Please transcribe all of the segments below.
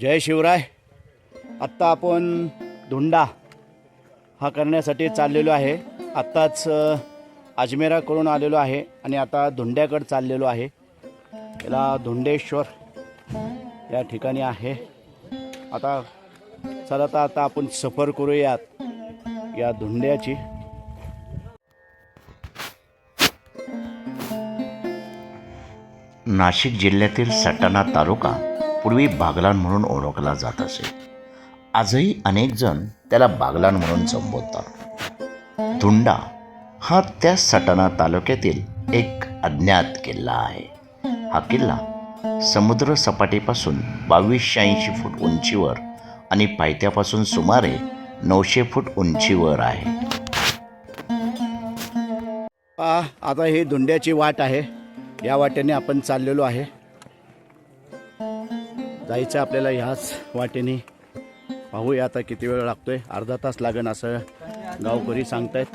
जय शिवराय. आत्ता आपण धुंडा हा करण्यासाठी चाललेलो आहे. आत्ताच अजमेराकडून आलेलो आहे आणि आता धुंड्याकडे चाललेलो आहे. याला धुंडेश्वर या ठिकाणी आहे. आता चला तर आता आपण सफर करूयात या धुंड्याची. नाशिक जिल्ह्यातील सटाणा तालुका पूर्वी बागलान म्हणून ओळखला जात असे. आजही अनेक जण त्याला बागलान म्हणून संबोधतात. धुंडा हा त्या सटाणा तालुक्यातील एक अज्ञात किल्ला आहे. हा किल्ला समुद्र सपाटीपासून बावीसशे ऐंशी फूट उंचीवर आणि पायथ्यापासून सुमारे नऊशे फूट उंचीवर आहे. आता ही धुंड्याची वाट आहे. या वाटेने आपण चाललेलो आहे. जायचं आपल्याला ह्याच वाटेने. पाहूया आता किती वेळ लागतोय. अर्धा तास लागेल असं गावकरी सांगतायत.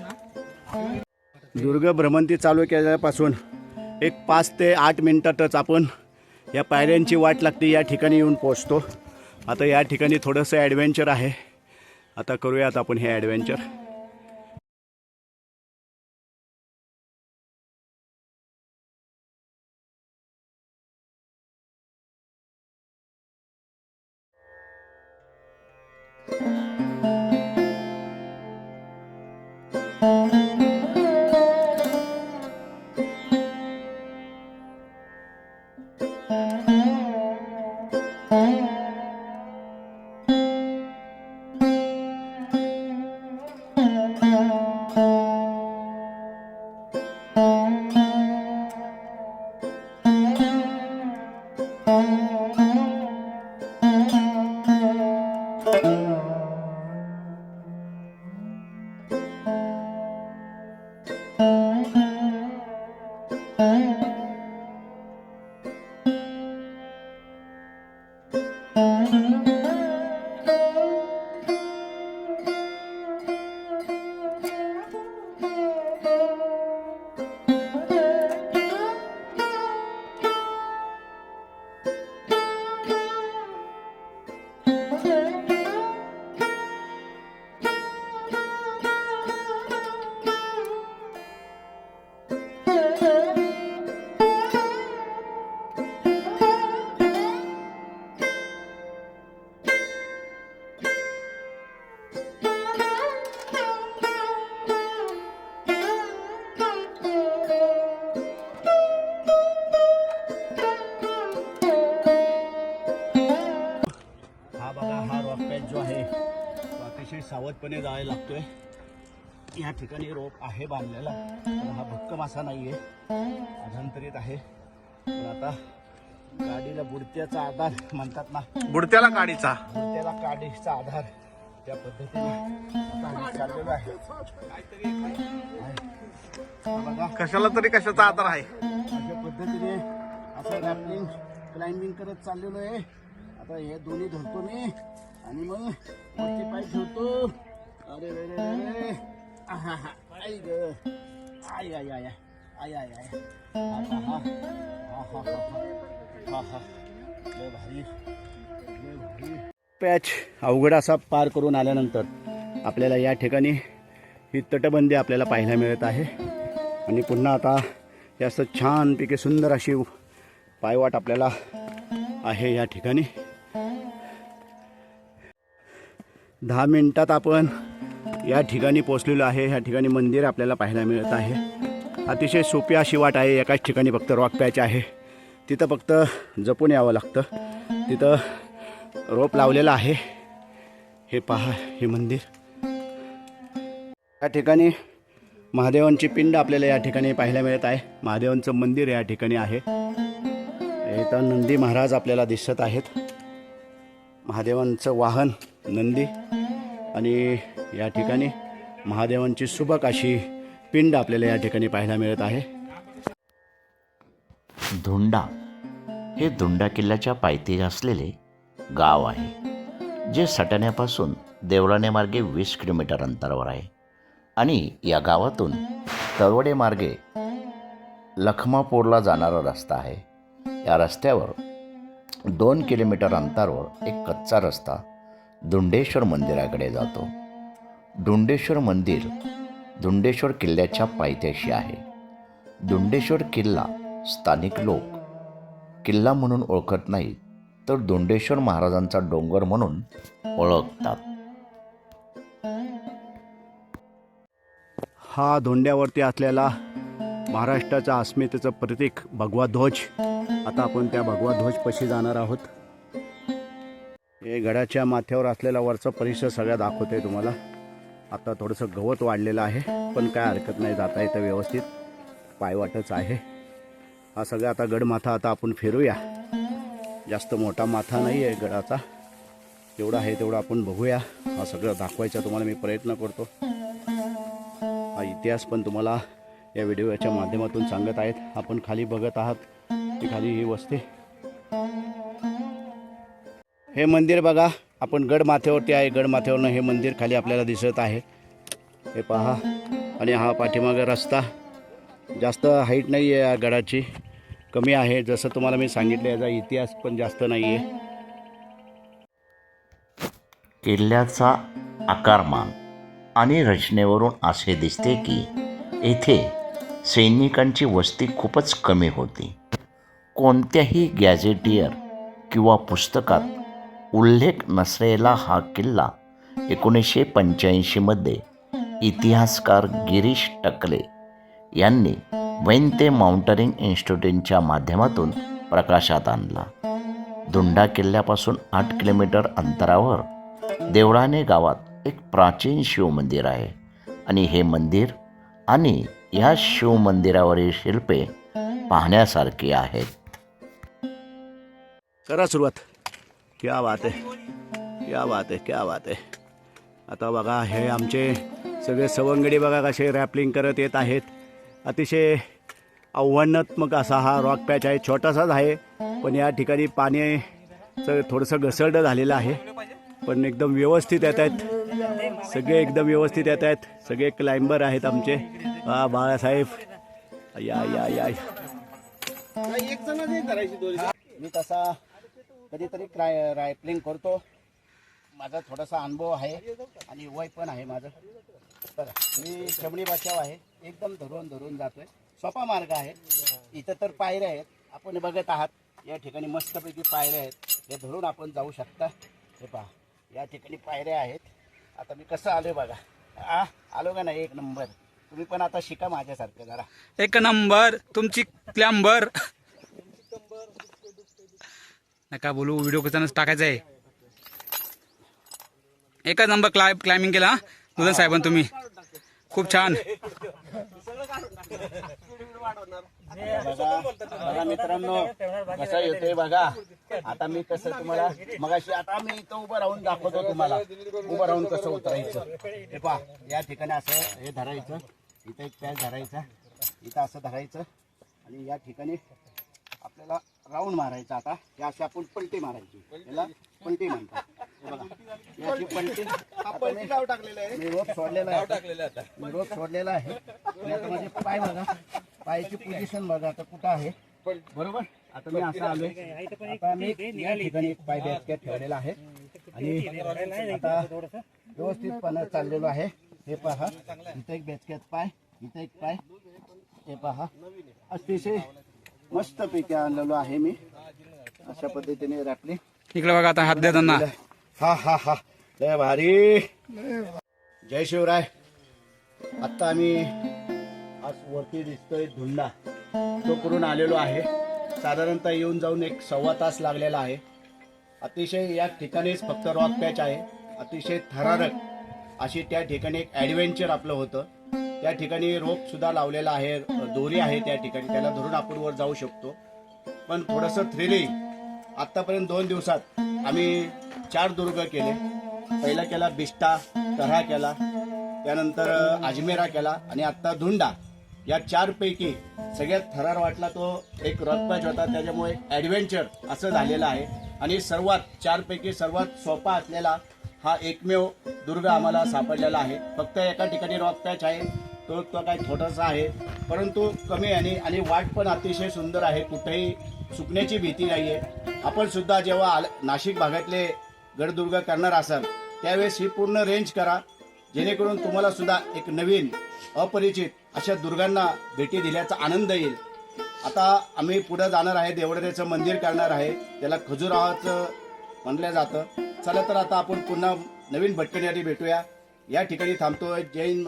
दुर्ग भ्रमंती चालू केल्यापासून एक पाच ते आठ मिनटातच आपण या पायऱ्यांची वाट लागते या ठिकाणी येऊन पोचतो आता या ठिकाणी थोडंसं ॲडव्हेंचर आहे. आता करूयात आपण हे ॲडव्हेंचर जायला लागतोय. या ठिकाणी रोप आहे बांधलेला. पण हा भक्कम असा नाहीये. अधांतरित आहे. पण आता गाडीला बुडत्याचा आधार म्हणतात ना. बुडत्याला गाडीचा. बुडत्याला गाडीचा आधार त्या पद्धतीने चाललेलो आहे. बघा. कशाला तरी कशाचा आधार आहे? अशा पद्धतीने असं रॅपलिंग क्लाइम्बिंग करत चाललेलो आहे. आता हे दोन्ही धरतो मी. आणि मग वरती पाय ठेवतो. पॅच अवघड असा पार करून आल्यानंतर आपल्याला या ठिकाणी ही तटबंदी आपल्याला पाहायला मिळत आहे. आणि पुन्हा आता जास्त छानपैकी सुंदर अशी पायवाट आपल्याला आहे या ठिकाणी. दहा मिनटात आपण या ठिकाणी पोचलेलो आहे. या ठिकाणी मंदिर आपल्याला पाहायला मिळत आहे. अतिशय सोपी अशी वाट आहे. एकाच ठिकाणी फक्त रॉक पॅच आहे. तिथं फक्त जपून यावं लागतं. तिथं रोप लावलेलं आहे. हे पहा हे मंदिर. या ठिकाणी महादेवांची पिंड आपल्याला या ठिकाणी पाहायला मिळत आहे. महादेवांचं मंदिर या ठिकाणी आहे. इथं नंदी महाराज आपल्याला दिसत आहेत. महादेवांचं वाहन नंदी आणि या ठिकाणी महादेवांची सुबक अशी पिंड आपल्याला या ठिकाणी पाहायला मिळत आहे. धुंडा हे धुंडा किल्ल्याच्या पायथी असलेले गाव आहे जे सटाण्यापासून देवळाणे मार्गे वीस किलोमीटर अंतरावर आहे. आणि या गावातून तरवडे मार्गे लखमापूरला जाणारा रस्ता आहे. या रस्त्यावर दोन किलोमीटर अंतरावर एक कच्चा रस्ता धुंडेश्वर मंदिराकडे जातो. दुंडेश्वर मंदिर धुंडेश्वर किल्ल्याच्या पायथ्याशी आहे. धुंडेश्वर किल्ला स्थानिक लोक. किल्ला म्हणून ओळखत नाहीत तर दुंडेश्वर महाराजांचा डोंगर म्हणून ओळखतात. हा धोंड्यावरती असलेला महाराष्ट्राच्या अस्मितेचं प्रतीक भगवा ध्वज. आता आपण त्या भगवा ध्वजपाशी जाणार आहोत. हे गडाच्या माथ्यावर असलेला वरचा परिसर सगळा दाखवतोय तुम्हाला. आता थोडंसं गवत वाढलेलं आहे पण काय हरकत नाही जाता येतं व्यवस्थित. पायवाटच आहे. हा सगळा आता गडमाथा आता आपण फिरूया. जास्त मोठा माथा नाही आहे गडाचा. जेवढा आहे तेवढा आपण बघूया. हा सगळं दाखवायचा तुम्हाला मी प्रयत्न करतो. हा इतिहास पण तुम्हाला या व्हिडिओच्या माध्यमातून सांगत आहेत. आपण खाली बघत आहात. की खाली ही वस्ती. हे मंदिर बघा. आपण गडमाथ्यावरती आहे. गडमाथ्यावरनं हे मंदिर खाली आपल्याला दिसत आहे. हे पहा. आणि हा पाठीमागे रस्ता. जास्त हाईट नाही आहे या गडाची. कमी आहे. जसं तुम्हाला मी सांगितलं याचा इतिहास पण जास्त नाही आहे. किल्ल्याचा आकारमान आणि रचनेवरून असे दिसते की येथे सैनिकांची वस्ती खूपच कमी होती. कोणत्याही गॅझेटियर किंवा पुस्तकात उल्लेख नसलेला हा किल्ला एकोणीसशे पंच्याऐंशीमध्ये इतिहासकार गिरीश टकले यांनी वैंते माउंटरिंग इन्स्टिट्यूटच्या माध्यमातून प्रकाशात आणला. धुंडा किल्ल्यापासून आठ किलोमीटर अंतरावर देवळाने गावात एक प्राचीन शिवमंदिर आहे आणि हे मंदिर आणि या शिवमंदिरावरील शिल्पे पाहण्यासारखी आहेत. करा सुरुवात. क्या बात आहे क्या बात आहे क्या बात आहे आता बघा हे आमचे सगळे सवंगडी बघा कसे रॅपलिंग करत येत आहेत. अतिशय आव्हानात्मक असा हा रॉक पॅच आहे छोटासाच आहे पण या ठिकाणी पाणी चं थोडंसं घसरडं झालेलं आहे. पण एकदम व्यवस्थित येत आहेत. सगळे एकदम व्यवस्थित येत आहेत. सगळे क्लाइंबर आहेत आमचे. हा बाळासाहेब. या या या. मी तसा कधीतरी क्राय रायपलिंग करतो. माझा थोडासा अनुभव आहे आणि वय पण आहे माझं. तर मी चमडी बचाव आहे. एकदम धरून धरून जातोय. सोपा मार्ग आहे. इथं तर पायऱ्या आहेत. आपण बघत आहात. या ठिकाणी मस्तपैकी पायऱ्या आहेत. हे धरून आपण जाऊ शकता. हे पहा. या ठिकाणी पायऱ्या आहेत. आता मी कसं आलो बघा. आ आलो का नाही? एक नंबर. तुम्ही पण आता शिका माझ्यासारखं जरा. एक नंबर. तुमची क्लॅम्बर. नका बोलू व्हिडिओ कसा टाकायचा आहे. एकच नंबर क्लाय क्लाइम्बिंग केला दुधन साहेबांनी तुम्ही. खूप छान. बघा मित्रांनो कसं येतोय बघा. आता मी कसं तुम्हाला मगाशी आता मी इथं उभं राहून दाखवतो तुम्हाला. उभं राहून कसं उतरायचं. हे पा या ठिकाणी असं हे धरायचं. इथं एक पॅच धरायचा. इथं असं धरायचं. आणि या ठिकाणी आपल्याला राऊंड मारायचा आता. हे अशी आपण पलटी मारायची. याला पलटी म्हणतात. हे बघा. अशी पलटी. आता मी- मी रोप सोडलेला आहे. मी रोप सोडलेला आहे. आणि आता माझे पाय बघा. पायाची पोझिशन बघा. आता कुठं आहे? बरोबर? आता मी असं आलोय. आता मी या ठिकाणी एक पाय बॅसकेट ठेवलेला आहे. आणि आता व्यवस्थितपणे चाललेलो आहे. हे पहा. इथं एक बॅसकेट पाय इथं एक पाय. हे पहा. अतिशय मस्त पैकी आणलेलो आहे मी. अशा पद्धतीने रॅपलिंग इकडे बघा आता हात द्या त्यांना. हा हा हा. लय भारी. जय शिवराय. आत्ता आम्ही आज वरती दिसतोय धुंडा. तो करून आलेलो आहे. साधारणतः येऊन जाऊन एक सव्वा तास लागलेला आहे. अतिशय या ठिकाणीच फक्त रॉक पॅच आहे. अतिशय थरारक अशी त्या ठिकाणी एक ॲडव्हेंचर आपलं होतं. त्या ठिकाणी रोप सुद्धा लावलेला आहे. दोरी आहे त्या ठिकाणी त्याला धरून आपण वर जाऊ शकतो. पण थोडंसं थ्रिलिंग आत्तापर्यंत दोन दिवसात आम्ही चार दुर्ग केले. पहिला केला बिष्टा तऱ्हा केला त्यानंतर अजमेरा केला आणि आत्ता धुंडा. या चारपैकी सगळ्यात थरार वाटला तो एक रथपॅच होता. त्याच्यामुळे ॲडव्हेंचर असं झालेलं आहे. आणि सर्वात चारपैकी सर्वात सोपा असलेला हा एकमेव दुर्ग आम्हाला सापडलेला आहे. फक्त एका ठिकाणी रॉक पॅच आहे. तो तो काही थोडासा आहे. परंतु कमी आहे आणि वाट पण अतिशय सुंदर आहे. कुठेही चुकण्याची भीती नाही आहे आपण सुद्धा जेव्हा आल- नाशिक भागातले गडदुर्ग करणार असाल त्यावेळेस ही पूर्ण रेंज करा. जेणेकरून तुम्हाला सुद्धा एक नवीन अपरिचित अशा दुर्गांना भेटी दिल्याचा आनंद येईल. आता आम्ही पुढे जाणार आहे. देवडरेचं मंदिर करणार आहे. त्याला खजुरावाचं म्हणलं जातं. चला तर आता आपण पुन्हा नवीन भटकण्यासाठी भेटूया. या ठिकाणी थांबतोय. जैन